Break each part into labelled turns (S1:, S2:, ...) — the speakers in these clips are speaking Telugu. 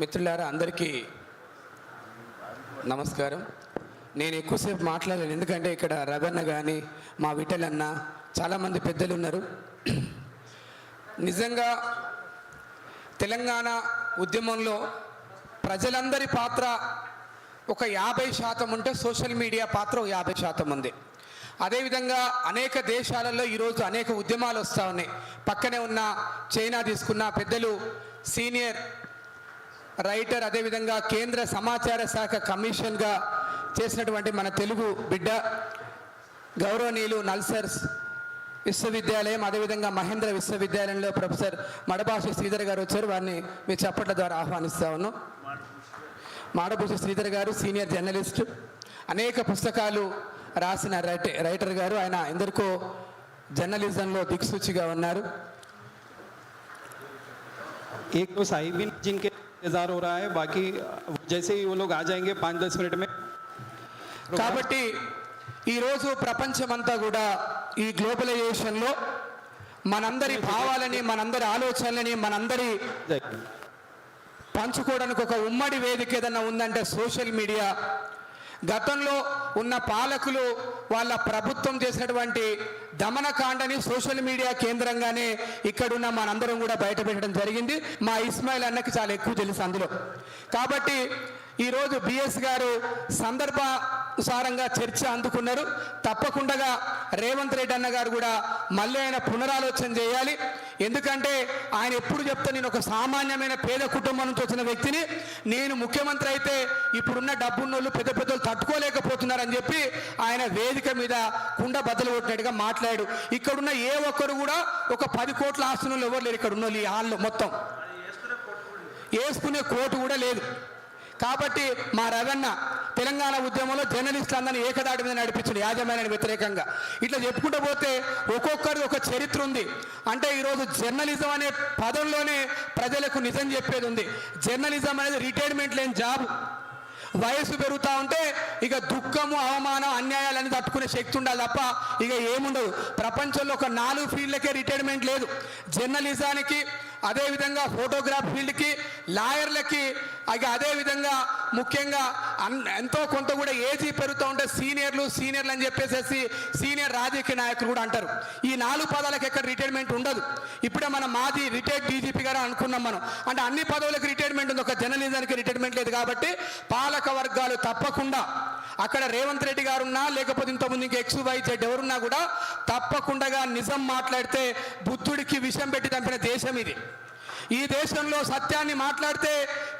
S1: మిత్రులారా అందరికీ నమస్కారం. నేను ఎక్కువసేపు మాట్లాడలేను ఎందుకంటే ఇక్కడ రగన్న కానీ మా విఠలన్న చాలామంది పెద్దలు ఉన్నారు నిజంగా తెలంగాణ ఉద్యమంలో ప్రజలందరి పాత్ర ఒక యాభై శాతం ఉంటే సోషల్ మీడియా పాత్ర ఒక యాభై శాతం ఉంది. అదేవిధంగా అనేక దేశాలలో ఈరోజు అనేక ఉద్యమాలు వస్తూ ఉన్నాయి. పక్కనే ఉన్న చైనా తీసుకున్న పెద్దలు సీనియర్ రైటర్ అదేవిధంగా కేంద్ర సమాచార శాఖ కమిషన్గా చేసినటువంటి మన తెలుగు బిడ్డ గౌరవనీయులు నల్సర్స్ విశ్వవిద్యాలయం అదేవిధంగా మహేంద్ర విశ్వవిద్యాలయంలో ప్రొఫెసర్ మడబాషి శ్రీధర్ గారు వచ్చారు వారిని మీ చప్పట్ల ద్వారా ఆహ్వానిస్తా ఉన్నాం మాడభూష శ్రీధర్ గారు సీనియర్ జర్నలిస్ట్ అనేక పుస్తకాలు రాసిన రైట రైటర్ గారు ఆయన ఎందరికో జర్నలిజంలో దిక్సూచిగా ఉన్నారు
S2: एक तो साहिबिन जिनके इंतजार हो रहा है बाकी जैसे ही वो लोग आ जाएंगे पाँच दस मिनट में
S1: కాబట్టి ఈరోజు ప్రపంచమంతా కూడా ఈ గ్లోబలైజేషన్లో మనందరి భావాలని మనందరి ఆలోచనలని మనందరి
S2: जाएगी
S1: పంచుకోవడానికి ఒక ఉమ్మడి వేదిక ఏదన్నా ఉందంటే సోషల్ మీడియా గతంలో ఉన్న పాలకులు వాళ్ళ ప్రభుత్వం చేసినటువంటి దమనకాండని సోషల్ మీడియా కేంద్రంగానే ఇక్కడున్న మనందరం కూడా బయట పెట్టడం జరిగింది. మా ఇస్మాయిల్ అన్నకి చాలా ఎక్కువ తెలుసు అందులో. కాబట్టి ఈరోజు బిఎస్ గారు సందర్భ సారంగా చర్చ అందుకున్నారు. తప్పకుండా రేవంత్ రెడ్డి అన్న గారు కూడా మళ్ళీ ఆయన పునరాలోచన చేయాలి. ఎందుకంటే ఆయన ఎప్పుడు చెప్తా నేను ఒక సామాన్యమైన పేద కుటుంబం నుంచి వచ్చిన వ్యక్తిని నేను ముఖ్యమంత్రి అయితే ఇప్పుడున్న డబ్బున్నోళ్ళు పెద్ద పెద్దలు తట్టుకోలేకపోతున్నారని చెప్పి ఆయన వేదిక మీద కుండ బద్దలు కొట్టినట్టుగా మాట్లాడు. ఇక్కడున్న ఏ ఒక్కరు కూడా ఒక పది కోట్ల ఆస్తులు ఎవరు లేరు ఇక్కడ ఉన్న ఈ హాల్లో మొత్తం. వేసుకునే కోటు కూడా లేదు. కాబట్టి మా రవన్న తెలంగాణ ఉద్యమంలో జర్నలిస్టులు అందరినీ ఏకదాటి మీద నడిపించాడు యాజమాన్యానికి వ్యతిరేకంగా. ఇట్లా చెప్పుకుంటూ పోతే ఒక్కొక్కరి ఒక చరిత్ర ఉంది. అంటే ఈరోజు జర్నలిజం అనే పదంలోనే ప్రజలకు నిజం చెప్పేది ఉంది. జర్నలిజం అనేది రిటైర్మెంట్ లేని జాబ్. వయసు పెరుగుతూ ఉంటే ఇక దుఃఖము అవమానం అన్యాయాలన్నీ తట్టుకునే శక్తి ఉండాలి తప్ప ఇక ఏముండదు. ప్రపంచంలో ఒక నాలుగు ఫీల్డ్లకే రిటైర్మెంట్ లేదు. జర్నలిజానికి అదేవిధంగా ఫోటోగ్రాఫ్ ఫీల్డ్కి లాయర్లకి ఇక అదేవిధంగా ముఖ్యంగా అన్- ఎంతో కొంత కూడా ఏజీ పెరుగుతూ ఉంటే సీనియర్లు సీనియర్లు అని చెప్పేసేసి సీనియర్ రాజకీయ నాయకులు కూడా అంటారు. ఈ నాలుగు పదాలకు ఎక్కడ రిటైర్మెంట్ ఉండదు. ఇప్పుడే మన మాజీ రిటైర్డ్ డీజీపీ గారు అనుకున్నాం మనం. అంటే అన్ని పదవులకు రిటైర్మెంట్ ఉంది. ఒక జర్నలిజానికి రిటైర్మెంట్ లేదు కాబట్టి పాలక వర్గాలు తప్పకుండా అక్కడ రేవంత్ రెడ్డి గారు ఉన్నా లేకపోతే ఇంతకుముందు ఇంకా ఎక్స్ వై జెడ్ ఎవరున్నా కూడా తప్పకుండా నిజం మాట్లాడితే బుద్ధుడికి విషం పెట్టి చంపిన దేశం ఇది. ఈ దేశంలో సత్యాన్ని మాట్లాడితే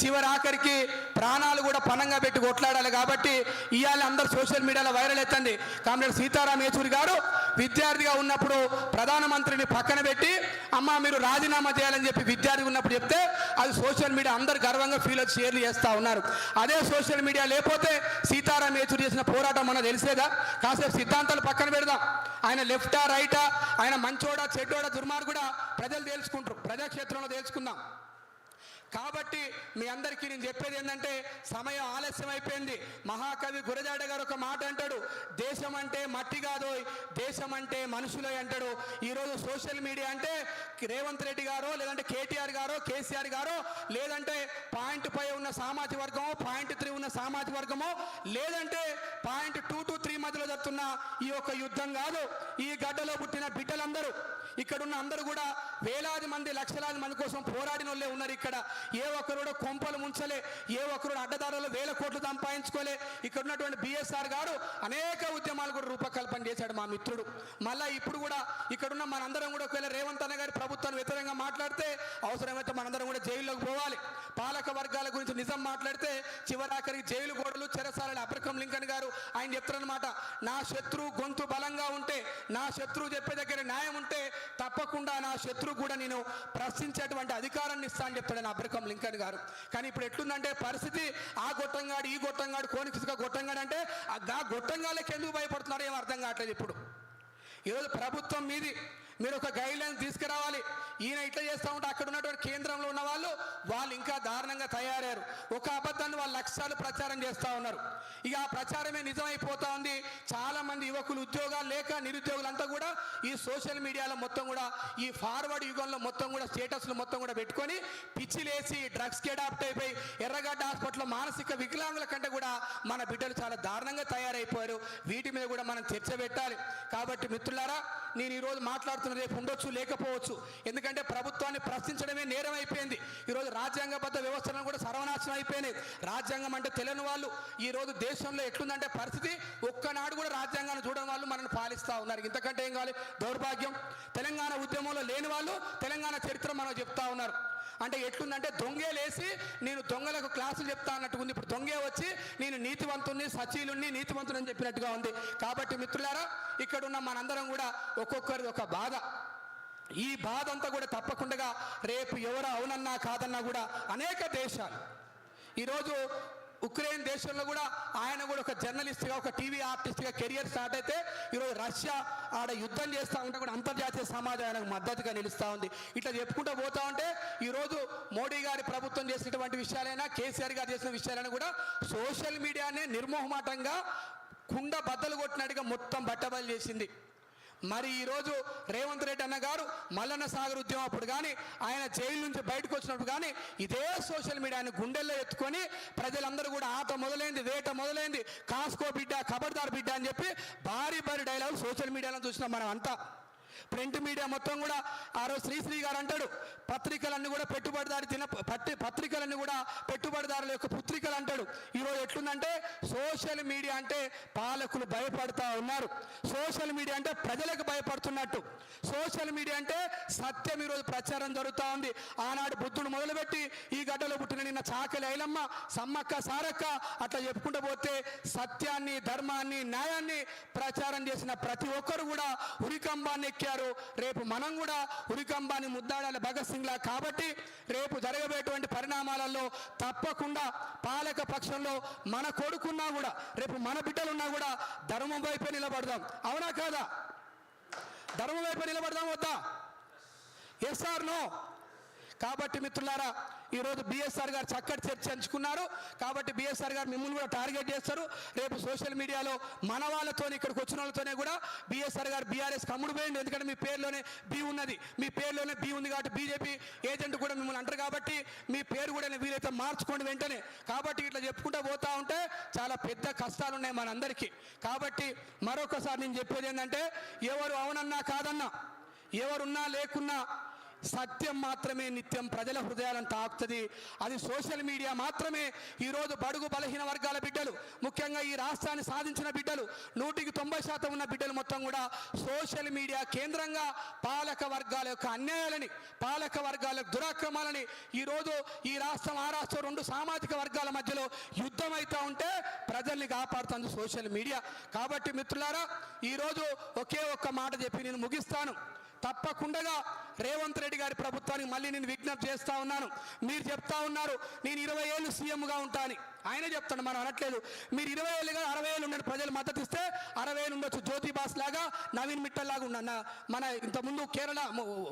S1: చివరి ఆఖరికి ప్రాణాలు కూడా పణంగా పెట్టి కొట్లాడాలి కాబట్టి ఇవాళ అందరు సోషల్ మీడియాలో వైరల్ అవుతుంది. కామ్రేడ్ సీతారాం యేచూరి గారు విద్యార్థిగా ఉన్నప్పుడు ప్రధానమంత్రిని పక్కన పెట్టి అమ్మ మీరు రాజీనామా చేయాలని చెప్పి విద్యార్థి ఉన్నప్పుడు చెప్తే అది సోషల్ మీడియా అందరు గర్వంగా ఫీల్ వచ్చి షేర్లు చేస్తూ ఉన్నారు. అదే సోషల్ మీడియా లేకపోతే సీతారాం యేచూరి చేసిన పోరాటం మనకు తెలిసేదా? కాసేపు సిద్ధాంతాలు పక్కన పెడదాం. ఆయన లెఫ్టా రైటా ఆయన మంచోడా చెడ్డోడా దుర్మార్గుడా ప్రజలు తెలుసుకుంటారు ప్రజాక్షేత్రంలో తెలుసుకుందాం కాబట్టి మీ అందరికీ నేను చెప్పేది ఏంటంటే సమయం ఆలస్యం అయిపోయింది. మహాకవి గురజాడ గారు ఒక మాట అంటాడు దేశం అంటే మట్టి కాదోయ్ దేశం అంటే మనుషులే అంటాడు. ఈరోజు సోషల్ మీడియా అంటే రేవంత్ రెడ్డి గారో లేదంటే కేటీఆర్ గారో కేసీఆర్ గారో లేదంటే పాయింట్ పై ఉన్న సామాజిక వర్గమో పాయింట్ త్రీ ఉన్న సామాజిక వర్గమో లేదంటే పాయింట్ టూ టు త్రీ మధ్యలో జరుగుతున్న ఈ యొక్క యుద్ధం కాదు. ఈ గడ్డలో పుట్టిన బిడ్డలందరూ ఇక్కడున్న అందరూ కూడా వేలాది మంది లక్షలాది మంది కోసం పోరాడిన వాళ్ళే ఉన్నారు ఇక్కడ. ఏ ఒక్కరు కూడా కొంపలు ముంచలే ఏ ఒక్కరు అడ్డదారులు వేల కోట్లు సంపాదించుకోలే. ఇక్కడ ఉన్నటువంటి బిఎస్ఆర్ గారు అనేక ఉద్యమాలు కూడా రూపకల్పన చేశాడు మా మిత్రుడు. మళ్ళా ఇప్పుడు కూడా ఇక్కడున్న మనందరం కూడా ఒకవేళ రేవంత్ అన్న గారి ప్రభుత్వాన్ని వ్యతిరేకంగా మాట్లాడితే అవసరమైతే మనందరం కూడా జైల్లోకి పోవాలి. పాలక వర్గాల గురించి నిజం మాట్లాడితే చివరాఖరికి జైలు గోడలు చెరసాలని అబ్రకం లింకన్ గారు ఆయన చెప్తారనమాట నా శత్రువు గొంతు బలంగా ఉంటే నా శత్రువు చెప్పే దగ్గర న్యాయం ఉంటే తప్పకుండా నా శత్రువు కూడా నేను ప్రశ్నించేటువంటి అధికారాన్ని ఇస్తా అని చెప్తాడు అబ్రకం లింకన్ గారు. కానీ ఇప్పుడు ఎట్లుందంటే పరిస్థితి ఆ గొట్టంగాడు ఈ గొట్టంగాడు కోనికిసుగా గొట్టంగాడు అంటే ఆ గా గొట్టంగాళ్ళకి ఎందుకు భయపడుతున్నారో ఏం అర్థం కావట్లేదు ఇప్పుడు. ఈరోజు ప్రభుత్వం మీది మీరు ఒక గైడ్ లైన్ తీసుకురావాలి. ఈయన ఇట్లా చేస్తూ ఉంటే అక్కడ ఉన్నటువంటి కేంద్రంలో ఉన్న వాళ్ళు వాళ్ళు ఇంకా దారుణంగా తయారయ్యారు. ఒక అబద్ధాన్ని వాళ్ళు లక్ష్యాలు ప్రచారం చేస్తూ ఉన్నారు. ఇక ఆ ప్రచారమే నిజమైపోతా ఉంది. చాలామంది యువకులు ఉద్యోగాలు లేక నిరుద్యోగులంతా కూడా ఈ సోషల్ మీడియాలో మొత్తం కూడా ఈ ఫార్వర్డ్ యుగంలో మొత్తం కూడా స్టేటస్లు మొత్తం కూడా పెట్టుకొని పిచ్చిలేసి డ్రగ్స్కి అడాప్ట్ అయిపోయి ఎర్రగడ్డ హాస్పిటల్లో మానసిక వికలాంగుల కంటే కూడా మన బిడ్డలు చాలా దారుణంగా తయారైపోయారు. వీటి మీద కూడా మనం చర్చ పెట్టాలి. కాబట్టి మిత్రులారా నేను ఈరోజు మాట్లాడుతున్న రేపు ఉండొచ్చు లేకపోవచ్చు. ఎందుకంటే ప్రభుత్వాన్ని ప్రశ్నించడమే నేరం అయిపోయింది. ఈరోజు రాజ్యాంగబద్ధ వ్యవస్థలను కూడా సర్వనాశనం అయిపోయినాయి. రాజ్యాంగం అంటే తెలియని వాళ్ళు. ఈ రోజు దేశంలో ఎట్లుందంటే పరిస్థితి ఒక్కనాడు కూడా రాజ్యాంగాన్ని చూడని వాళ్ళు మనల్ని పాలిస్తూ ఉన్నారు. ఇంతకంటే ఏం కావాలి? దౌర్భాగ్యం. తెలంగాణ ఉద్యమంలో లేని వాళ్ళు తెలంగాణ చరిత్ర మనం చెప్తా ఉన్నారు. అంటే ఎట్లుందంటే దొంగలేసి నేను దొంగలకు క్లాసులు చెప్తా అన్నట్టు ఉంది ఇప్పుడు దొంగే వచ్చి నేను నీతివంతుణ్ణి సచీలుణ్ణి నీతివంతుని అని చెప్పినట్టుగా ఉంది. కాబట్టి మిత్రులారా ఇక్కడ ఉన్న మనందరం కూడా ఒక్కొక్కరిది ఒక బాధ. ఈ బాధ అంతా కూడా తప్పకుండా రేపు ఎవరు అవునన్నా కాదన్నా కూడా అనేక దేశాలు. ఈరోజు ఉక్రెయిన్ దేశంలో కూడా ఆయన కూడా ఒక జర్నలిస్ట్గా ఒక టీవీ ఆర్టిస్ట్గా కెరియర్ స్టార్ట్ అయితే ఈరోజు రష్యా ఆడ యుద్ధం చేస్తూ ఉంటే కూడా అంతర్జాతీయ సమాజం ఆయనకు మద్దతుగా నిలుస్తూ ఉంది. ఇట్లా చెప్పుకుంటూ పోతా ఉంటే ఈరోజు మోడీ గారి ప్రభుత్వం చేసినటువంటి విషయాలైనా కేసీఆర్ గారు చేసిన విషయాలైనా కూడా సోషల్ మీడియానే నిర్మోహమాటంగా కుండ బద్దలు కొట్టినట్టుగా మొత్తం బట్టబయలు చేసింది. మరి ఈరోజు రేవంత్ రెడ్డి అన్న గారు మల్లన్న సాగర్ ఉద్యమం అప్పుడు కానీ ఆయన జైలు నుంచి బయటకు వచ్చినప్పుడు కానీ ఇదే సోషల్ మీడియాని గుండెల్లో ఎత్తుకొని ప్రజలందరూ కూడా ఆట మొదలైంది వేట మొదలైంది. కాస్కో బిడ్డ కబడ్దార్ బిడ్డ అని చెప్పి భారీ భారీ డైలాగ్ సోషల్ మీడియాలో చూసినాం మనం అంతా ప్రింట్ మీడియా మొత్తం కూడా ఆ రోజు శ్రీశ్రీ గారు అంటాడు. పత్రికలన్నీ కూడా పెట్టుబడిదారు తిన పట్టి పత్రికలన్నీ కూడా పెట్టుబడిదారుల యొక్క పుత్రికలు అంటాడు. ఈరోజు ఎట్లుందంటే సోషల్ మీడియా అంటే పాలకులు భయపడతా ఉన్నారు. సోషల్ మీడియా అంటే ప్రజలకు భయపడుతున్నట్టు. సోషల్ మీడియా అంటే సత్యం ఈరోజు ప్రచారం జరుగుతూ ఉంది. ఆనాడు బుద్ధుడు మొదలుపెట్టి ఈ గడ్డలో పుట్టిన నిన్న చాకలి ఐలమ్మ సమ్మక్క సారక్క అట్లా చెప్పుకుంటూ పోతే సత్యాన్ని ధర్మాన్ని న్యాయాన్ని ప్రచారం చేసిన ప్రతి ఒక్కరు కూడా ఉరికంబాన్ని ఎక్కారు. రేపు మనం కూడా ఉరికంబాన్ని ముద్దాడాలి భగత్ సింగ్ లా కాబట్టి రేపు జరగబోయేటువంటి పరిణామాలలో తప్పకుండా పాలక పక్షంలో మన కొడుకున్నా కూడా రేపు మన బిడ్డలున్నా కూడా ధర్మం వైపే నిలబడదాం. అవునా కాదా? ధర్మం వైపు నిలబడదాం వద్దా? ఎస్ ఆర్ నో కాబట్టి మిత్రులారా ఈరోజు బిఎస్ఆర్ గారు చక్కటి చర్చ ఎంచుకున్నారు. కాబట్టి బిఎస్ఆర్ గారు మిమ్మల్ని కూడా టార్గెట్ చేస్తారు. రేపు సోషల్ మీడియాలో మన వాళ్ళతో ఇక్కడికి వచ్చిన వాళ్ళతోనే కూడా బిఎస్ఆర్ గారు బీఆర్ఎస్ కమ్ముడు పోయింది ఎందుకంటే మీ పేరులోనే బి ఉన్నది. మీ పేరులోనే బి ఉంది కాబట్టి బీజేపీ ఏజెంట్ కూడా మిమ్మల్ని అంటారు కాబట్టి మీ పేరు కూడా వీలైతే మార్చుకోండి వెంటనే. కాబట్టి ఇట్లా చెప్పుకుంటూ పోతా ఉంటే చాలా పెద్ద కష్టాలు ఉన్నాయి మనందరికీ. కాబట్టి మరొకసారి నేను చెప్పేది ఏంటంటే ఎవరు అవునన్నా కాదన్నా ఎవరున్నా లేకున్నా సత్యం మాత్రమే నిత్యం ప్రజల హృదయాలను తాకుతుంది. అది సోషల్ మీడియా మాత్రమే. ఈరోజు బడుగు బలహీన వర్గాల బిడ్డలు ముఖ్యంగా ఈ రాష్ట్రాన్ని సాధించిన బిడ్డలు నూటికి తొంభై శాతం ఉన్న బిడ్డలు మొత్తం కూడా సోషల్ మీడియా కేంద్రంగా పాలక వర్గాల యొక్క అన్యాయాలని పాలక వర్గాల దురాక్రమాలని ఈరోజు ఈ రాష్ట్రం ఆ రాష్ట్రం రెండు సామాజిక వర్గాల మధ్యలో యుద్ధం అవుతూ ఉంటే ప్రజల్ని కాపాడుతుంది సోషల్ మీడియా. కాబట్టి మిత్రులారా ఈరోజు ఒకే ఒక్క మాట చెప్పి నేను ముగిస్తాను. తప్పకుండా రేవంత్ రెడ్డి గారి ప్రభుత్వానికి మళ్ళీ నేను విజ్ఞప్తి చేస్తా ఉన్నాను. మీరు చెప్తా ఉన్నారు నేను ఇరవై ఏళ్ళు సీఎంగా ఉంటాను. ఆయనే చెప్తాడు మనం అనట్లేదు. మీరు ఇరవై ఏళ్ళుగా అరవై ఏళ్ళు ఉండే ప్రజలు మద్దతు ఇస్తే అరవై ఏళ్ళు ఉండొచ్చు. జ్యోతి బాస్ లాగా నవీన్ మిట్టల్ లాగా ఉన్న మన ఇంతకుముందు కేరళ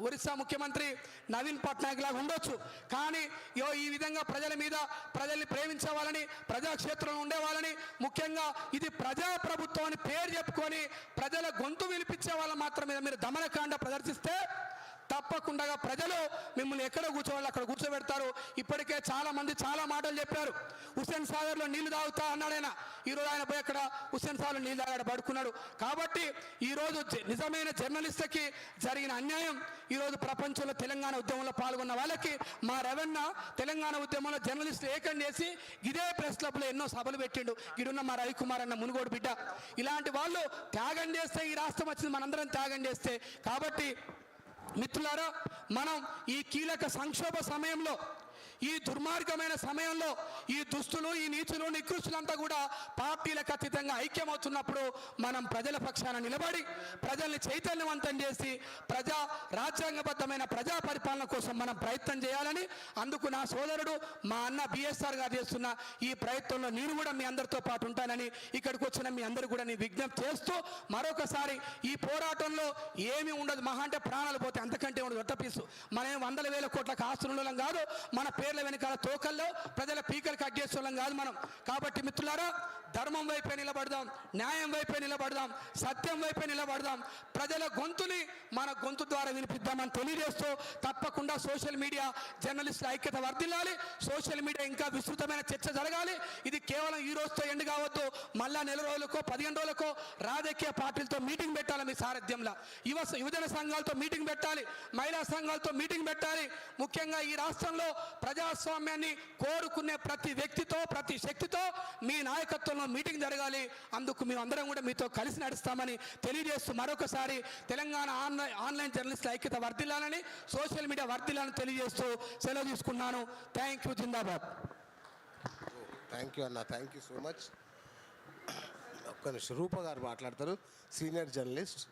S1: ఒరిస్సా ముఖ్యమంత్రి నవీన్ పట్నాయక్ లాగా ఉండొచ్చు. కానీ యో ఈ విధంగా ప్రజల మీద ప్రజల్ని ప్రేమించే వాళ్ళని ప్రజాక్షేత్రంలో ఉండే వాళ్ళని ముఖ్యంగా ఇది ప్రజా ప్రభుత్వం అని పేరు చెప్పుకొని ప్రజల గొంతు వినిపించే వాళ్ళ మాత్రమే మీరు దమనకాండ ప్రదర్శిస్తే తప్పకుండా ప్రజలు మిమ్మల్ని ఎక్కడ కూర్చోవాలి అక్కడ కూర్చోబెడతారు. ఇప్పటికే చాలా మంది చాలా మాటలు చెప్పారు. హుస్సేన్ సాగర్లో నీళ్ళు తాగుతా అన్నాడు ఆయన. ఈరోజు ఆయన పోయి అక్కడ హుస్సేన్ సాగర్లో నీళ్ళు తాగాడు పడుకున్నాడు. కాబట్టి ఈరోజు నిజమైన జర్నలిస్టుకి జరిగిన అన్యాయం ఈరోజు ప్రపంచంలో తెలంగాణ ఉద్యమంలో పాల్గొన్న వాళ్ళకి మా రవణ తెలంగాణ ఉద్యమంలో జర్నలిస్టులు ఏకం చేసి ఇదే ప్రెస్ క్లబ్లో ఎన్నో సభలు పెట్టిండు. ఇడున్న మా రవికుమార్ అన్న మునుగోడు బిడ్డ. ఇలాంటి వాళ్ళు త్యాగం చేస్తే ఈ రాష్ట్రం వచ్చింది మనందరం త్యాగం చేస్తే. కాబట్టి మిత్రులారా మనం ఈ కీలక సంక్షోభ సమయంలో ఈ దుర్మార్గమైన సమయంలో ఈ దుస్తులు ఈ నీచులు నికృష్టులంతా కూడా పార్టీలకు అతీతంగా ఐక్యమవుతున్నప్పుడు మనం ప్రజల పక్షాన నిలబడి ప్రజల్ని చైతన్యవంతం చేసి ప్రజా రాజ్యాంగబద్ధమైన ప్రజా పరిపాలన కోసం మనం ప్రయత్నం చేయాలని అందుకు నా సోదరుడు మా అన్న బిఎస్ఆర్ గారు చేస్తున్న ఈ ప్రయత్నంలో నేను కూడా మీ అందరితో పాటు ఉంటానని ఇక్కడికి వచ్చిన మీ అందరూ కూడా నేను విజ్ఞప్తి చేస్తూ మరొకసారి ఈ పోరాటంలో ఏమీ ఉండదు. మహా అంటే ప్రాణాలు పోతే అంతకంటే ఉండదు. ఒట్టపీసు మనం వందల వేల కోట్ల ఆస్తులం కాదు. మన పేరు పేర్ల వెనకాల తోకల్లో ప్రజల పీకలు కట్ చేసేవాళ్ళం కాదు మనం. కాబట్టి మిత్రులారా ధర్మం వైపే నిలబడదాం న్యాయం వైపే నిలబడదాం సత్యం వైపే నిలబడదాం. ప్రజల గొంతుని మన గొంతు ద్వారా వినిపిద్దామని తెలియజేస్తూ తప్పకుండా సోషల్ మీడియా జర్నలిస్టుల ఐక్యత వర్ధిల్లాలి. సోషల్ మీడియా ఇంకా విస్తృతమైన చర్చ జరగాలి. ఇది కేవలం ఈ రోజుతో ఎండ్ కావద్దు. మళ్ళా నెల రోజులకో పదిహేను రోజులకో రాజకీయ పార్టీలతో మీటింగ్ పెట్టాలి మీ సారథ్యంలో. యువ యువజన సంఘాలతో మీటింగ్ పెట్టాలి. మహిళా సంఘాలతో మీటింగ్ పెట్టాలి. ముఖ్యంగా ఈ రాష్ట్రంలో ప్రజాస్వామ్యాన్ని కోరుకునే ప్రతి వ్యక్తితో ప్రతి శక్తితో మీ నాయకత్వంలో మీటింగ్ జరగాలి. అందుకు మేము అందరం కూడా మీతో కలిసి నడుస్తామని తెలియజేస్తూ మరొకసారి తెలంగాణ ఆన్లైన్ ఆన్లైన్ జర్నలిస్టుల ఐక్యత వర్ధిల్లాలని సోషల్ మీడియా వర్ధిల్లాలని తెలియజేస్తూ సెలవు తీసుకున్నాను థ్యాంక్ యూ జిందాబాద్.
S3: థ్యాంక్ యూ అన్న థ్యాంక్ యూ సో మచ్. ఒక్క నిమిషం రూప గారు మాట్లాడతారు. Senior journalist